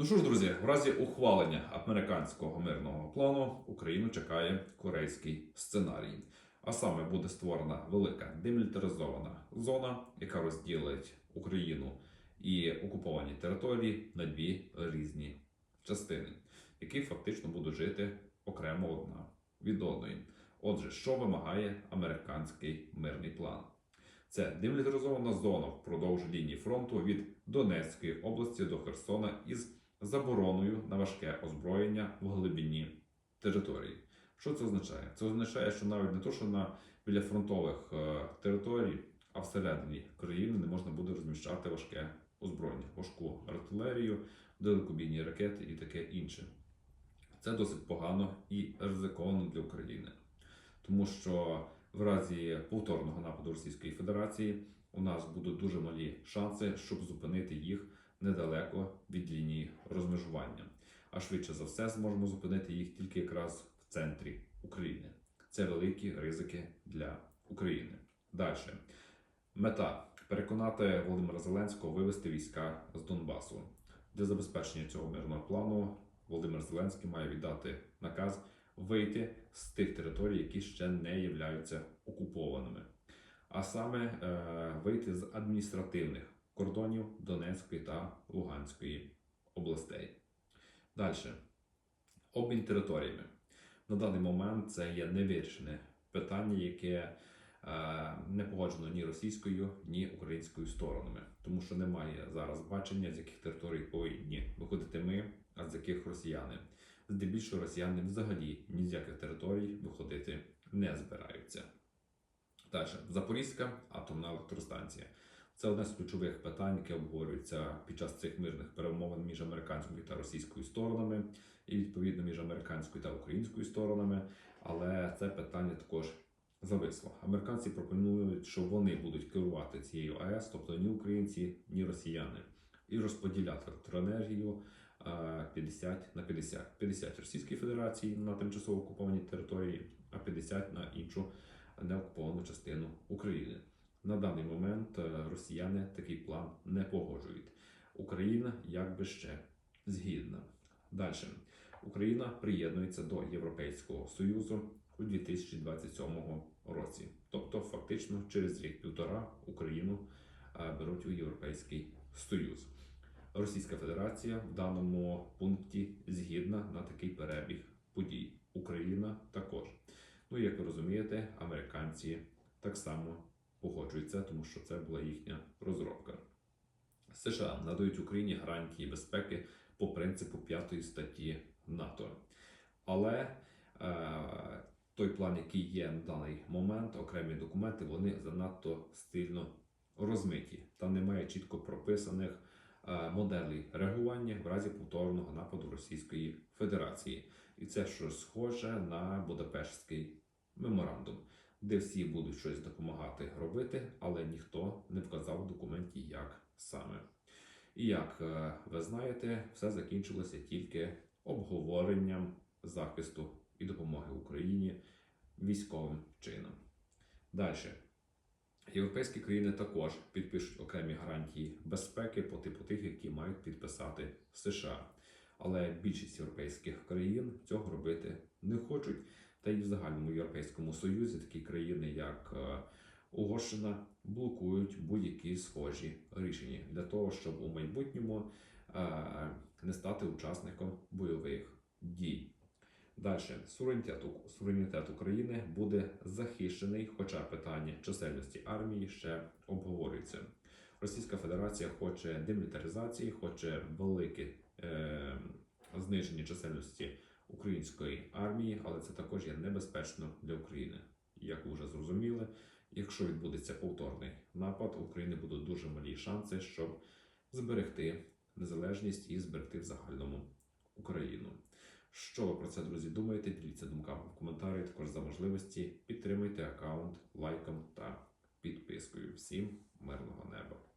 Ну що ж, друзі, в разі ухвалення американського мирного плану Україну чекає корейський сценарій. А саме буде створена велика демілітаризована зона, яка розділить Україну і окуповані території на дві різні частини, які фактично будуть жити окремо одна від одної. Отже, що вимагає американський мирний план? Це демілітаризована зона впродовж лінії фронту від Донецької області до Херсона із забороною на важке озброєння в глибині території. Що це означає? Це означає, що навіть не то, що на біля фронтових е, територій, а всередині країни не можна буде розміщати важке озброєння, важку артилерію, далекобійні ракети і таке інше. Це досить погано і ризиковано для України, тому що в разі повторного нападу Російської Федерації у нас будуть дуже малі шанси, щоб зупинити їх недалеко від лінії розмежування. А швидше за все зможемо зупинити їх тільки якраз в центрі України. Це великі ризики для України. Далі. Мета переконати Володимира Зеленського вивести війська з Донбасу. Для забезпечення цього мирного плану Володимир Зеленський має віддати наказ вийти з тих територій, які ще не являються окупованими, а саме е, вийти з адміністративних кордонів Донецької та Луганської областей. Далі. Обмін територіями. На даний момент це є невирішене питання, яке е, не погоджено ні російською, ні українською сторонами, тому що немає зараз бачення, з яких територій повинні виходити ми, а з яких росіяни. Здебільшого росіяни взагалі ні з яких територій виходити не збираються. Далі, Запорізька атомна електростанція. Це одне з ключових питань, яке обговорюється під час цих мирних перемовин між американською та російською сторонами, і відповідно між американською та українською сторонами. Але це питання також зависло. Американці пропонують, що вони будуть керувати цією АЕС, тобто ні українці, ні росіяни, і розподіляти електроенергію е, 50 на 50. 50 Російській Федерації на тимчасово окупованій території, а 50 на іншу неокуповану частину України. На даний момент е, росіяни такий план не погоджують. Україна якби ще згідна. Далі. Україна приєднується до Європейського Союзу у 2027 році. Тобто, фактично, через рік-півтора Україну е, беруть у Європейський Союз. Російська Федерація в даному пункті згідна на такий перебіг подій. Україна також. Ну, як ви розумієте, американці так само погоджуються, тому що це була їхня розробка. США надають Україні гарантії безпеки по принципу 5 статті НАТО. Але е, той план, який є на даний момент, окремі документи, вони занадто стильно розмиті. Там немає чітко прописаних е, моделей реагування в разі повторного нападу Російської Федерації. І це щось схоже на Будапештський меморандум, де всі будуть щось допомагати робити, але ніхто не вказав в документі, як саме. І як е, ви знаєте, все закінчилося тільки обговоренням захисту і допомоги Україні військовим чином. Далі. Європейські країни також підпишуть окремі гарантії безпеки по типу тих, які мають підписати США. Але більшість європейських країн цього робити не хочуть. Загальному європейському союзі такі країни, як е, Угорщина, блокують будь-які схожі рішення для того, щоб у майбутньому е, не стати учасником бойових дій. Далі суверенітет, суверенітет України буде захищений, хоча питання чисельності армії ще обговорюється. Російська Федерація хоче демілітаризації, хоче велике е, зниження чисельності української армії, але це також є небезпечно для України. Як ви вже зрозуміли, якщо відбудеться повторний напад, у України будуть дуже малі шанси, щоб зберегти незалежність і зберегти в загальному Україну. Що ви про це, друзі, думаєте? Діліться думками в коментарі. Також за можливості підтримуйте аккаунт лайком та підпискою. Всім мирного неба!